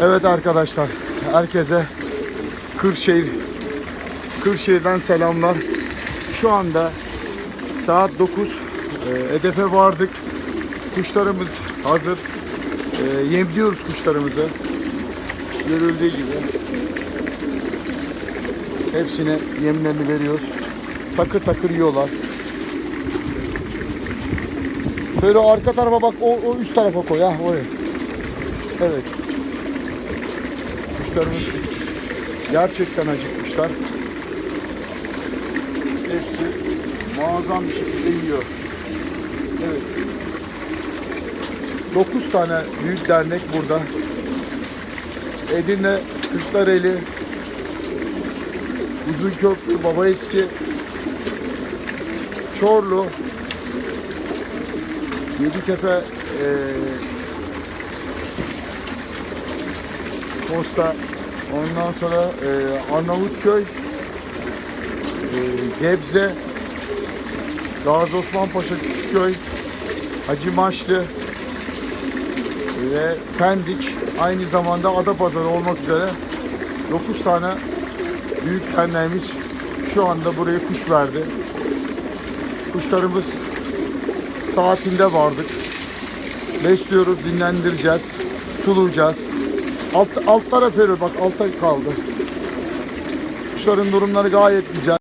Evet arkadaşlar, herkese Kırşehir Kırşehir'den selamlar. Şu anda saat 9. E, hedefe vardık. Kuşlarımız hazır. E, yemliyoruz kuşlarımızı. Görüldüğü gibi. Hepsine yemlerini veriyoruz. Takır takır yiyorlar. Şöyle arka tarafa bak, o, o üst tarafa koy ha, oraya. Evet. Kuşlarımız gerçekten acıkmışlar. Hepsi muazzam bir şekilde yiyor. Evet. 9 tane büyük dernek burada. Edirne, Kırklareli, Uzunköprü, Baba Eski, Çorlu, Yeditepe, eee Posta, ondan sonra eee Arnavutköy, eee, Gebze, Gazi Osman Paşa Küçükköy, Hacı Maçlı ve Pendik aynı zamanda Adapazarı olmak üzere 9 tane büyük derneğimiz şu anda buraya kuş verdi. Kuşlarımız saatinde vardık. Besliyoruz, dinlendireceğiz, sulayacağız. Alt, alt taraf bak altta kaldı. Kuşların durumları gayet güzel.